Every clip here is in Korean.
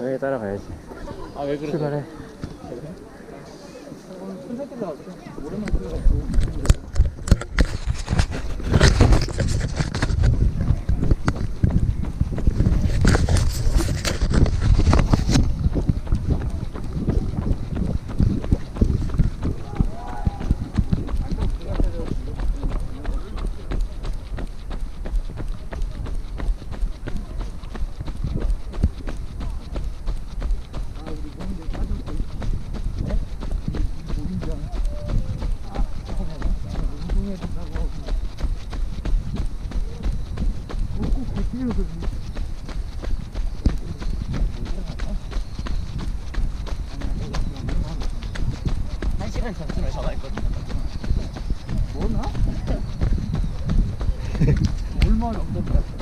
저희 따라가야지. 아 왜 그래? 출발해. 손석희 나왔어. 오랜만에 들어갔고. 한 시간 전쯤에 전화했거든. 뭐나? 얼마나 없었다.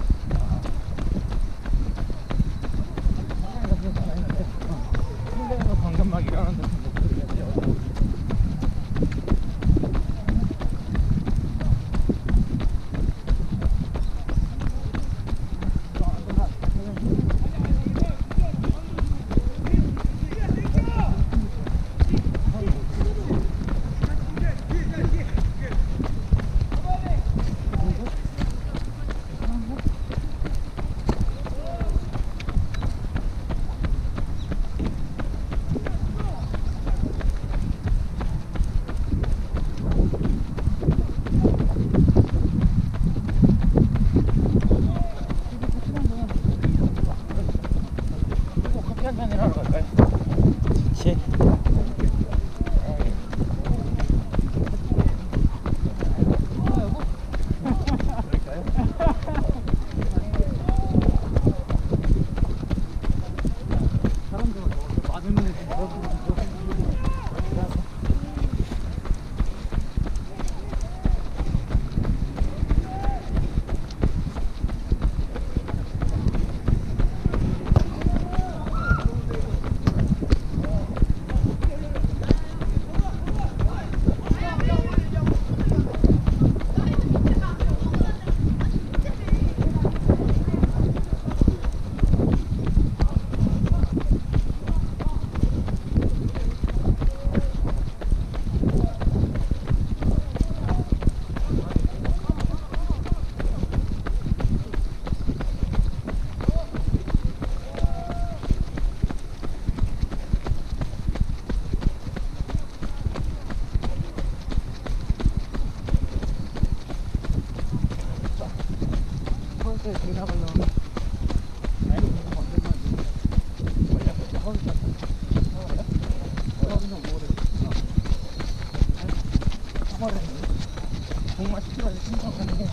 정말 시키라고 생각하는 게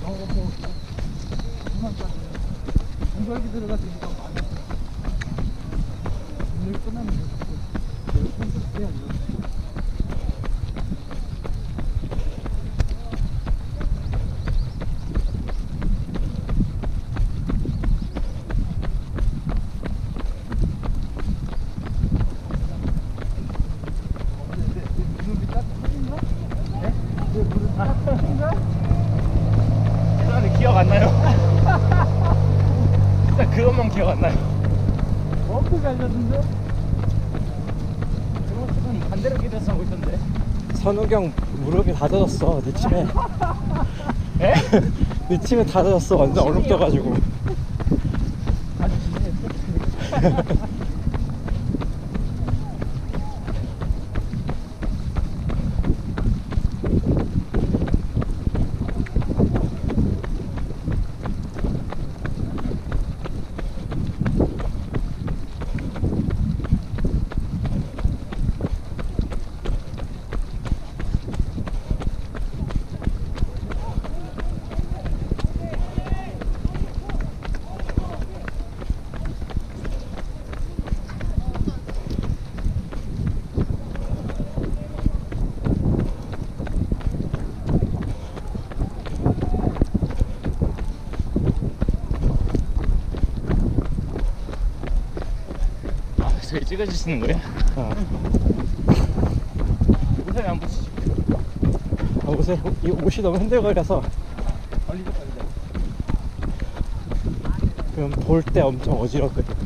너무 뭐 그만까지 공절기 들어갔으니까 많이 오늘 끝나면 돼 열번 해야 돼 무릎이 따뜻한가? 네? 왜 무릎 따뜻한가? 일단은 기억 안 나요. 일단 그것만 기억 안 나요. 엄청 갈렸는데? 그것은 반대로 기대서 하고 있던데. 선우경 무릎이 다 젖었어 늦침에 에? 늦침에 다 젖었어 완전 얼룩 져가지고 저기 찍어주시는 거예요? 어. 옷에 안 붙이시. 아, 옷에 이 옷이 너무 흔들거려서 걸리죠, 걸리죠. 그 왜냐면 볼때 엄청 어지럽거든.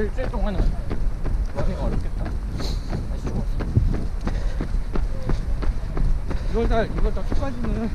일주일 동안은 러닝 어렵겠다. 좋아. 2월달 2월달 초까지는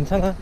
괜찮아.